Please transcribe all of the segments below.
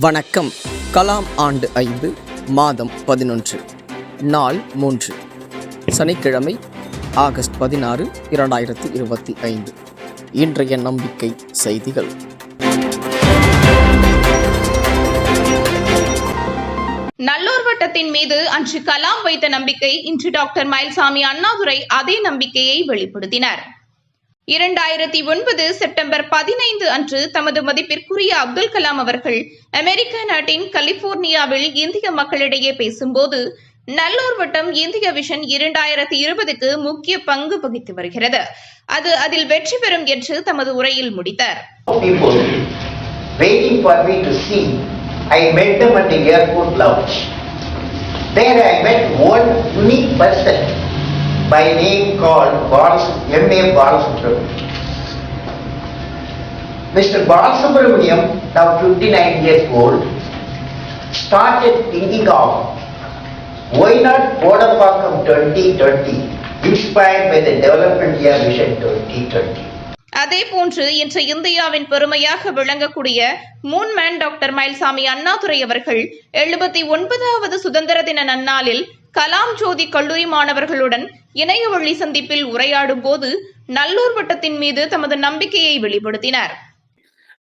வணக்கம். கலாம் ஆண்டு ஐந்து மாதம் பதினொன்று. நாள் மூன்று. சனிக்கிழமை ஆகஸ்ட் பதினாறு இரண்டாயிரத்தி இருபத்தி ஐந்து. இன்றைய நம்பிக்கை செய்திகள். நல்லூர் வட்டத்தின் மீது அன்று கலாம் வைத்த நம்பிக்கை இன்று டாக்டர் மயில்சாமி அண்ணாதுரை அதே நம்பிக்கையை வெளிப்படுத்தினர். இரண்டாயிரத்தி ஒன்பது செப்டம்பர் பதினைந்து அன்று தமது மதிப்பிற்குரிய அப்துல் கலாம் அவர்கள் அமெரிக்க நாட்டின் கலிபோர்னியாவில் இந்திய மக்களிடையே பேசும்போது நல்லூர் வட்டம் இந்திய விஷன் இரண்டாயிரத்தி இருபதுக்கு முக்கிய பங்கு வகித்து வருகிறது அது அதில் வெற்றி பெறும் என்று தமது உரையில் முடித்தார். I met them at the airport lounge. There I met one unique person by name called Balas, M.A. Balasubramaniam. Mr. Balasubramaniam, now 59 years old, started thinking of why not Bodapakam 2020, inspired by the Development Year Vision 2020. அதே போன்று இன்று இந்தியாவின் பெருமையாக விளங்கக்கூடிய மூன்மேன் doctor Mayilsamy Annadurai அவர்கள் எழுபத்தி ஒன்பதாவது சுதந்திர தின நன்னாளில் கலாம் ஜோதி கல்லூரி மாணவர்களுடன் இணைய வழி சந்திப்பில் உரையாடும் போது நல்லூர் வட்டத்தின் மீது தமது நம்பிக்கையை வெளிப்படுத்தினார்.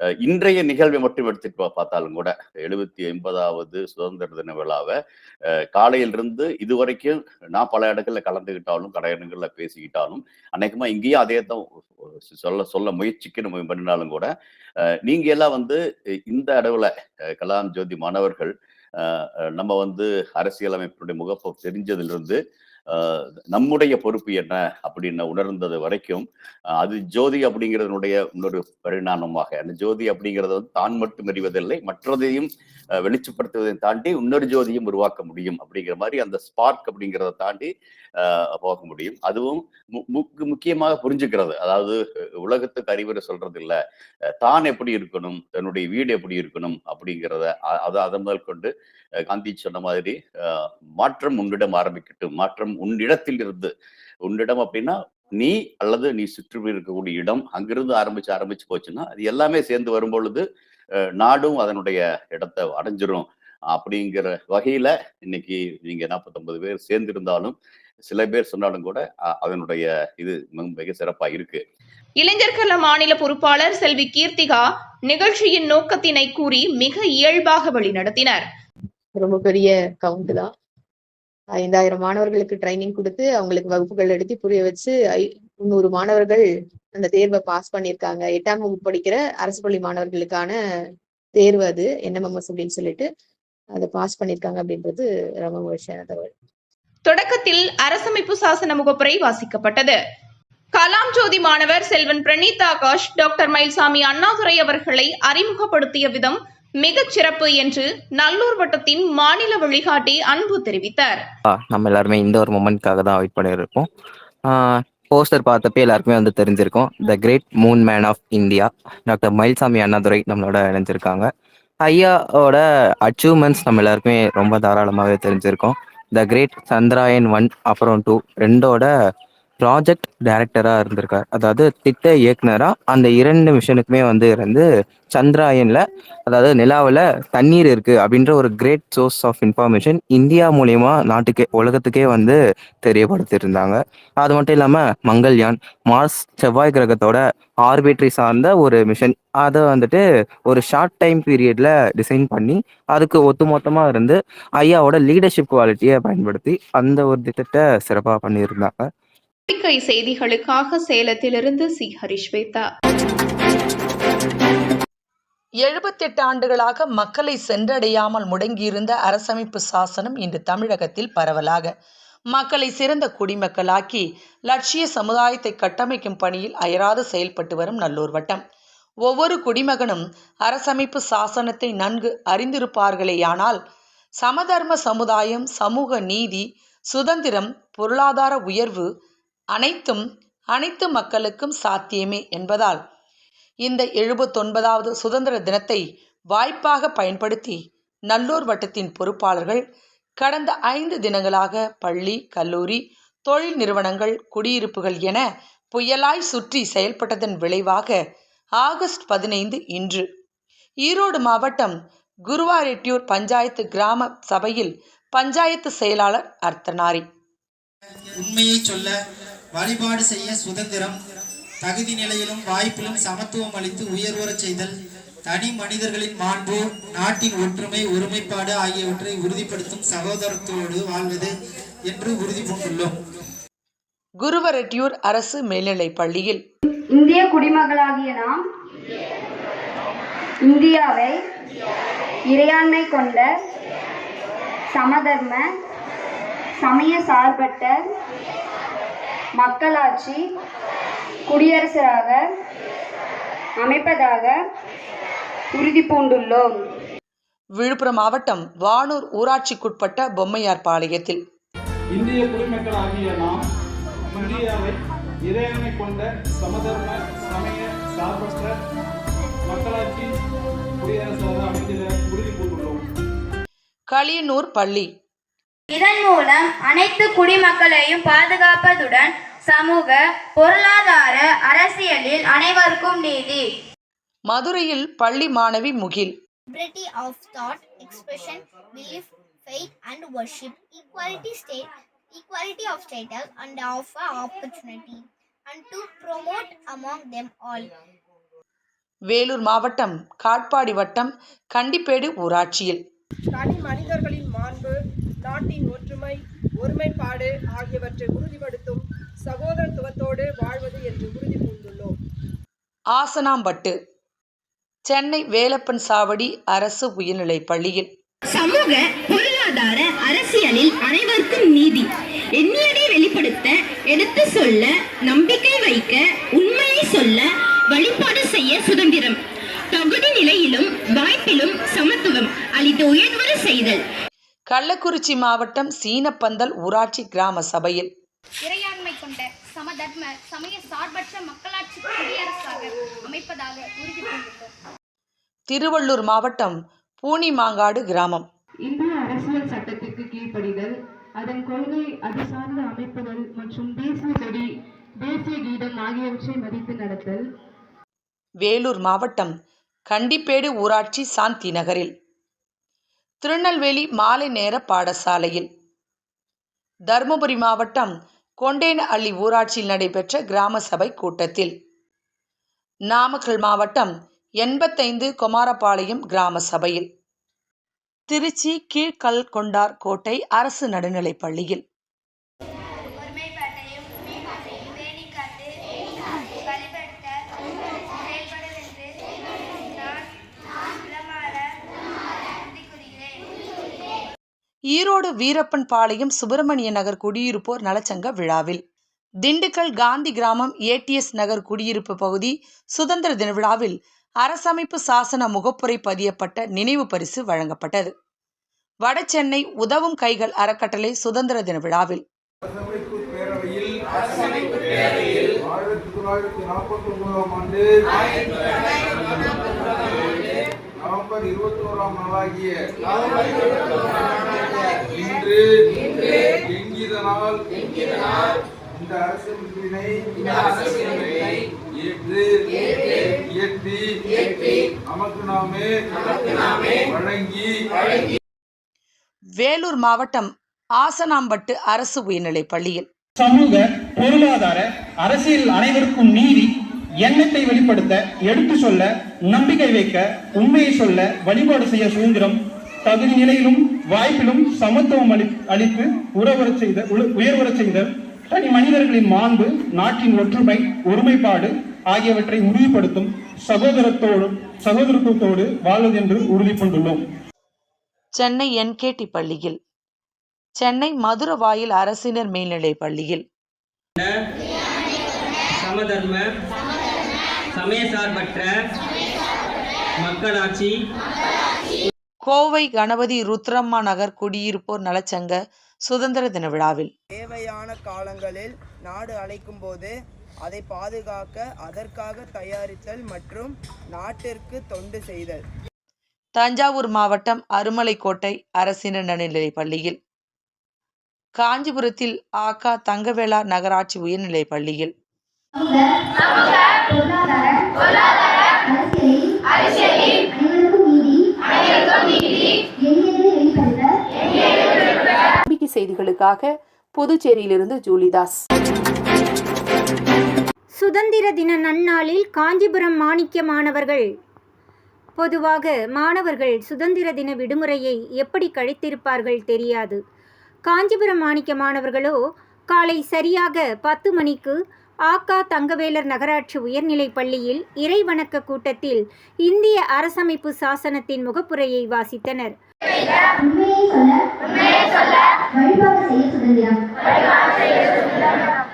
அஹ் இன்றைய நிகழ்வை மட்டும் எடுத்துட்டு பார்த்தாலும் கூட எழுபத்தி ஐம்பதாவது சுதந்திர தின விழாவை அஹ் காலையிலிருந்து இதுவரைக்கும் நான் பல இடங்கள்ல கலந்துகிட்டாலும் கடை இடங்கள்ல பேசிக்கிட்டாலும் அநேகமா இங்கேயும் அதே தான் சொல்ல சொல்ல முயற்சிக்கு நம்ம பண்ணினாலும் கூட அஹ் நீங்க எல்லாம் வந்து இந்த அளவுல அஹ் கலாம் ஜோதி மாணவர்கள் நம்ம வந்து அரசியலமைப்பினுடைய முகப்பு தெரிஞ்சதிலிருந்து நம்முடைய பொறுப்பு என்ன அப்படின்னு உணர்ந்தது வரைக்கும் அது ஜோதி அப்படிங்கிறதனுடைய இன்னொரு பரிணாமமாக அந்த ஜோதி அப்படிங்கிறது வந்து தான் மட்டும் எறிவதில்லை மற்றதையும் வெளிச்சப்படுத்துவதை தாண்டி இன்னொரு ஜோதியும் உருவாக்க முடியும் அப்படிங்கிற மாதிரி அந்த ஸ்பார்க் அப்படிங்கிறத தாண்டி போக முடியும். அதுவும் மு- முக்கியமாக புரிஞ்சுக்கிறது. அதாவது உலகத்துக்கு அறிவுரை சொல்றது இல்ல தான் எப்படி இருக்கணும்? தன்னுடைய வீடு எப்படி இருக்கணும்? அப்படிங்கிறத அதை அதை முதல் கொண்டு காந்தி சொன்ன மாதிரி மாற்றம் உன்னிடம் ஆரம்பிக்கட்டும். மாற்றம் உன்னிடத்தில் இருந்து உன்னிடம் அப்படின்னா நீ அல்லது நீ சுற்றி இருக்கக்கூடிய இடம் அங்கிருந்து ஆரம்பிச்சு ஆரம்பிச்சு போச்சுன்னா அது எல்லாமே சேர்ந்து வரும் பொழுது நாடும் அதனுடைய இடத்தை அடைஞ்சிரும். அப்படிங்கிற வகையில இன்னைக்கு நீங்க 49 பேர் சேர்ந்திருந்தாலும் சில பேர் சொன்னாலும் கூட அதனுடைய இது மிக- சிறப்பா இருக்கு. இளைஞர்கள மாநில பொறுப்பாளர் செல்வி கீர்த்திகா நிகழ்ச்சியின் நோக்கத்தினை கூறி மிக இயல்பாக வழிநடத்தினார் ரொம்ப பெரிய கவுண்ட் தான். ஐந்தாயிரம் மாணவர்களுக்கு ட்ரைனிங் கொடுத்து அவங்களுக்கு வகுப்புகள் எடுத்து புரிய வச்சு ஐ- முந்நூறு மாணவர்கள் அந்த தேர்வை பாஸ் பண்ணியிருக்காங்க. எட்டாம் வகுப்பு படிக்கிற அரசு பள்ளி மாணவர்களுக்கான தேர்வு அது என்எம்எம்எஸ் அப்படின்னு சொல்லிட்டு அதை பாஸ் பண்ணியிருக்காங்க அப்படின்றது ரொம்ப மகிழ்ச்சியான தகவல். தொடக்கத்தில் அரசமைப்பு சாசன முகப்புரை வாசிக்கப்பட்டது. கலாம் ஜோதி மாணவர் செல்வன் பிரணீத் ஆகாஷ் டாக்டர் மயில்சாமி அண்ணாதுரை அவர்களை அறிமுகப்படுத்திய விதம் மிகச் சிறப்பு என்று நல்லூர் வட்டத்தின் மாநில வழிகாட்டி அன்பு தெரிவித்தார். நம்ம எல்லாருமே இந்த ஒரு மூமெண்ட்காக தான் வெயிட் பண்ணியிருக்கோம் போஸ்டர் பார்த்தப்ப எல்லாருக்குமே வந்து தெரிஞ்சிருக்கும். The great moon man of India doctor Mayilsamy Annadurai நம்மளோட இணைஞ்சிருக்காங்க. ஐயாவோட அச்சீவ்மெண்ட்ஸ் நம்ம எல்லாருக்குமே ரொம்ப தாராளமாகவே தெரிஞ்சிருக்கோம். த கிரேட் சந்திராயன் ஒன் அப்புறம் டூ ரெண்டோட ப்ராஜெக்ட் டைரக்டராக இருந்திருக்கார். அதாவது திட்ட இயக்குனராக அந்த இரண்டு மிஷனுக்குமே வந்து இருந்து சந்திராயன்ல அதாவது நிலாவில் தண்ணீர் இருக்கு அப்படின்ற ஒரு great source of information India மூலியமா நாட்டுக்கே உலகத்துக்கே வந்து தெரியப்படுத்தியிருந்தாங்க. அது மட்டும் இல்லாம மங்கள்யான் மார்ஸ் செவ்வாய் கிரகத்தோட ஆர்பிட்ரி சார்ந்த ஒரு மிஷன் அதை வந்துட்டு ஒரு ஷார்ட் டைம் பீரியட்ல டிசைன் பண்ணி அதுக்கு ஒட்டுமொத்தமா இருந்து ஐயாவோட லீடர்ஷிப் குவாலிட்டியை பயன்படுத்தி அந்த ஒரு திட்டத்தை சிறப்பாக பண்ணியிருந்தாங்க. நம்பிக்கை செய்திகளுக்காக சேலத்திலிருந்து சி. ஹரிஷ்வேதா. எழுபத்தெட்டு ஆண்டுகளாக மக்களை சென்றடையாமல் முடங்கியிருந்த அரசமைப்பு சாசனம் இன்று தமிழகத்தில் பரவலாக. மக்களை சிறந்த குடிமக்களாக்கி லட்சிய சமுதாயத்தை கட்டமைக்கும் பணியில் அயராது செயல்பட்டு வரும் நல்லூர் வட்டம். ஒவ்வொரு குடிமகனும் அரசமைப்பு சாசனத்தை நன்கு அறிந்திருப்பார்களேயானால் சமதர்ம சமுதாயம் சமூக நீதி சுதந்திரம் பொருளாதார உயர்வு அனைத்தும் அனைத்து மக்களுக்கும் சாத்தியமே என்பதால் இந்த எழுபத்தொன்பதாவது சுதந்திர தினத்தை வாய்ப்பாக பயன்படுத்தி நல்லூர் வட்டத்தின் பொறுப்பாளர்கள் கடந்த ஐந்து தினங்களாக பள்ளி கல்லூரி தொழில் நிறுவனங்கள் குடியிருப்புகள் என புயலாய் சுற்றி செயல்பட்டதன் விளைவாக ஆகஸ்ட் பதினைந்து இன்று ஈரோடு மாவட்டம் குருவாரெட்டியூர் பஞ்சாயத்து கிராம சபையில் பஞ்சாயத்து செயலாளர் அர்த்தனாரி உண்மையை சொல்ல வழிபாடு செய்ய சுதந்திரம் தகுதி நிலையிலும் வாய்ப்பிலும் சமத்துவம் அளித்து உயர்வுறச் செய்தல் தனி மனிதர்களின் மாண்பு நாட்டின் ஒற்றுமை ஒருமைப்பாடு ஆகியவற்றை உறுதிப்படுத்தும் சகோதரத்தோடு வாழ்வது என்று உறுதி பூண்டுள்ளோம். குருவரெட்டியூர் அரசு மேல்நிலைப் பள்ளியில். இந்திய குடிமகளாகிய நாம் இந்தியாவை இறையாண்மை கொண்ட சமதர்ம சமய சார்பற்ற மக்களாட்சி குடியரசாக அமைப்பதாக உறுதி பூண்டுள்ளோம் விழுப்புரம் மாவட்டம் வானூர் ஊராட்சிக்குட்பட்ட பொம்மையார்பாளையத்தில் இந்திய குடிமக்களாகிய நாம் இந்தியாவை இறையாண்மை கொண்ட சமதர்ம சமய சார்பற்ற மக்களாட்சி குடியரசாக அமைந்திட உறுதி பூண்டுள்ளோம் களியனூர் பள்ளி. இதன் மூலம் அனைத்து குடிமக்களையும் பாதுகாப்பதுடன் சமூக பொருளாதார அரசியலில் அனைவருக்கும் நீதி மதுரையில் பள்ளி மாணவி முகில் liberty of thought, expression, belief, faith, and worship, equality state, equality of status, and of opportunity, and to promote among them all. Vellore மாவட்டம் காட்பாடி வட்டம் கண்டிப்பேடு ஊராட்சியில் தனி மனிதர்களின் மாண்பு நாட்டின் ஒற்றுமை ஒருமைப்பாடு ஆகியவற்றை உறுதிப்படுத்தும் சகோதரத்துவத்தோடு வாழ்வது என்று உறுதி பூண்டுள்ளோம். ஆசனாம்பட்டு சென்னை வேலப்பன் சாவடி அரசு உயர்நிலைப் பள்ளியில். சமூக பொருளாதார அரசியலில் அனைவருக்கும் நீதி. எண்ணியதை வெளிப்படுத்த எடுத்து சொல்ல நம்பிக்கை வைக்க உண்மையை சொல்ல வழிபாடு செய்ய சுதந்திரம். தகுதி நிலையிலும் வாய்ப்பிலும் சமத்துவம் அளித்து உயர்வர செய்தல். கள்ளக்குறிச்சி மாவட்டம் சீனப்பந்தல் ஊராட்சி கிராம சபையில். இறையாண்மை கொண்ட சமதர்ம சமய சார்பற்ற மக்களாட்சி குடியரசாக அமைப்பதாக உறுதி திருவள்ளூர் மாவட்டம் பூனிமாங்காடு கிராமம். இந்திய அரசியல் சட்டத்திற்கு கீழ்ப்படிதல் அதன் கொள்கை அது சார்ந்த அமைப்புகள் மற்றும் தேசிய கொடி தேசிய கீதம் ஆகியவற்றை மதித்து நடத்தல். வேலூர் மாவட்டம் கண்டிப்பேடு ஊராட்சி சாந்தி நகரில். திருநெல்வேலி மாலை நேர பாடசாலையில். தருமபுரி மாவட்டம் கொண்டேன அள்ளி ஊராட்சியில் நடைபெற்ற கிராம சபை கூட்டத்தில். நாமக்கல் மாவட்டம் எண்பத்தைந்து குமாரபாளையம் கிராம சபையில். திருச்சி கீழ்கல்கொண்டார் கோட்டை அரசு நடுநிலைப் பள்ளியில். ஈரோடு வீரப்பன் பாளையம் சுப்பிரமணிய நகர் குடியிருப்போர் நலச்சங்க விழாவில். திண்டுக்கல் காந்தி கிராமம் ஏடிஎஸ் நகர் குடியிருப்பு பகுதி சுதந்திர தின விழாவில் அரசமைப்பு சாசன முகப்புரை பதியப்பட்ட நினைவு பரிசு வழங்கப்பட்டது. வடசென்னை உதவும் கைகள் அறக்கட்டளை சுதந்திர தின விழாவில். ஆயிரத்தி தொள்ளாயிரத்தி நாற்பத்தி ஒன்பதாம் ஆண்டு நவம்பர் இருபத்தி ஓராம் நாளாகிய இன்று எங்கிதனால் இந்த அரசமைப்பினை ஏற்று இயற்றி நமக்கு நாமே வழங்கி வேலூர் மாவட்டம் ஆசனாம்பட்டு அரசு உயர்நிலைப் பள்ளியில். சமூக பொருளாதார அரசியல் அனைவருக்கும் நீதி எண்ணத்தை வெளிப்படுத்த எடுத்து சொல்ல நம்பிக்கை வைக்க உண்மையை சொல்ல வழிபாடு செய்ய சுதந்திரம் தகுதி நிலையிலும் வாய்ப்பிலும் சமத்துவம் அளி அளித்து உறவரச் செய்த உயர்வரச் செய்தல் தனி மனிதர்களின் மாண்பு நாட்டின் ஒற்றுமை ஒருமைப்பாடு ஆகியவற்றை உறுதிப்படுத்தும் சகோதரத்தோடு சகோதரத்துவத்தோடு வாழ்வது என்று உறுதி கொண்டுள்ளோம். சென்னை என்கேடி பள்ளியில் சென்னை மதுரவாயில் அரசினர் மேல்நிலைப் பள்ளியில். சமதர்ம சமயசார்பற்ற மக்களாட்சி கோவை கணபதி ருத்ரம்மா நகர் குடியிருப்போர் நலச்சங்க சுதந்திர தின விழாவில். தேவையான காலங்களில் நாடு அழைக்கும் போது அதை பாதுகாக்க அதற்காக தயாரித்தல் மற்றும் நாட்டிற்கு தொண்டு செய்தல். தஞ்சாவூர் மாவட்டம் அருமலைக்கோட்டை அரசினர் நடுநிலைப் பள்ளியில். காஞ்சிபுரத்தில் ஆகா தங்கவேளா நகராட்சி உயர்நிலைப் பள்ளியில். பொருளாதார அரசியலில் அனைவருக்கும் நீதி செய்திகளுக்காக புதுச்சேரியிலிருந்து ஜூலிதாஸ். சுதந்திர தின நன்னாளில் காஞ்சிபுரம் மாணிக்க மாணவர்கள். பொதுவாக மாணவர்கள் சுதந்திர தின விடுமுறையை எப்படி கழித்திருப்பார்கள் தெரியாது. காஞ்சிபுரம் மாணிக்க மாணவர்களோ காலை சரியாக பத்து மணிக்கு ஆக்கா தங்கவேலர் நகராட்சி உயர்நிலைப் பள்ளியில் இறைவணக்க கூட்டத்தில் இந்திய அரசமைப்பு சாசனத்தின் முகப்புரையை வாசித்தனர். சுதந்திரம்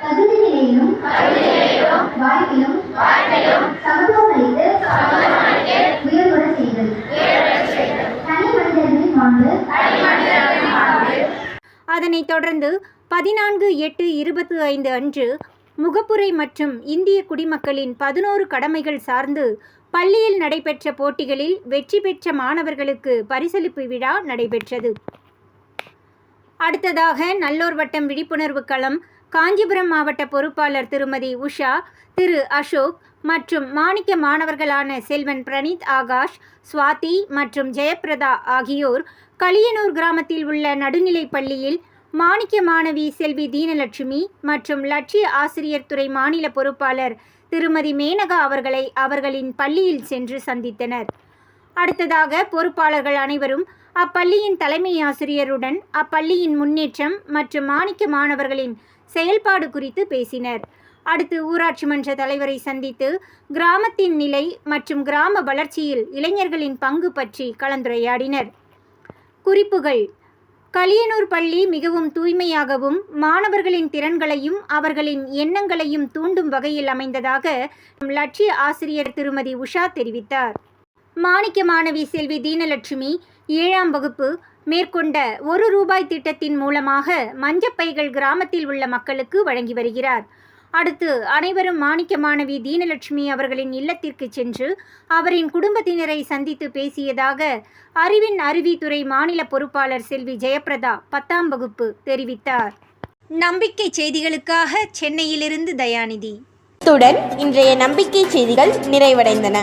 தகுதி நிலையிலும் வாய்ப்பிலும் சமத்துவம் அளித்து உயர்வுற செய்தல். தனி மனிதர்களின் மாண்பு அதனைத் தொடர்ந்து பதினான்கு எட்டு இருபத்து ஐந்து அன்று முகப்புரை மற்றும் இந்திய குடிமக்களின் பதினோரு கடமைகள் சார்ந்து பள்ளியில் நடைபெற்ற போட்டிகளில் வெற்றி பெற்ற மாணவர்களுக்கு பரிசளிப்பு விழா நடைபெற்றது. அடுத்ததாக நல்லூர் வட்டம் விழிப்புணர்வு களம் காஞ்சிபுரம் மாவட்ட பொறுப்பாளர் திருமதி உஷா திரு அசோக் மற்றும் மாணிக்க மாணவர்களான செல்வன் பிரணீத் ஆகாஷ் சுவாதி மற்றும் ஜெயப்பிரதா ஆகியோர் களியனூர் கிராமத்தில் உள்ள நடுநிலைப் பள்ளியில் மாணிக்க மாணவி செல்வி தீனலட்சுமி மற்றும் லட்சிய ஆசிரியர் துறை மாநில பொறுப்பாளர் திருமதி மேனகா அவர்களை அவர்களின் பள்ளியில் சென்று சந்தித்தனர். அடுத்ததாக பொறுப்பாளர்கள் அனைவரும் அப்பள்ளியின் தலைமை ஆசிரியருடன் அப்பள்ளியின் முன்னேற்றம் மற்றும் மாணிக்க மாணவர்களின் செயல்பாடு குறித்து பேசினர். அடுத்து ஊராட்சி மன்ற தலைவரை சந்தித்து கிராமத்தின் நிலை மற்றும் கிராம வளர்ச்சியில் இளைஞர்களின் பங்கு பற்றி கலந்துரையாடினர். குறிப்புகள் கலியனூர் பள்ளி மிகவும் தூய்மையாகவும் மாணவர்களின் திறன்களையும் அவர்களின் எண்ணங்களையும் தூண்டும் வகையில் அமைந்ததாக லட்சிய ஆசிரியர் திருமதி உஷா தெரிவித்தார். மாணிக்க மாணவி செல்வி தீனலட்சுமி ஏழாம் வகுப்பு மேற்கொண்ட ஒரு ரூபாய் திட்டத்தின் மூலமாக மஞ்சப்பைகள் கிராமத்தில் உள்ள மக்களுக்கு வழங்கி வருகிறார். அடுத்து அனைவரும் மாணிக்க மாணவி தீனலட்சுமி அவர்களின் இல்லத்திற்கு சென்று அவரின் குடும்பத்தினரை சந்தித்து பேசியதாக அறிவின் அருவித்துறை மாநில பொறுப்பாளர் செல்வி ஜெயப்பிரதா பத்தாம் வகுப்பு தெரிவித்தார். நம்பிக்கை செய்திகளுக்காக சென்னையிலிருந்து தயாநிதி. இத்துடன் இன்றைய நம்பிக்கை செய்திகள் நிறைவடைந்தன.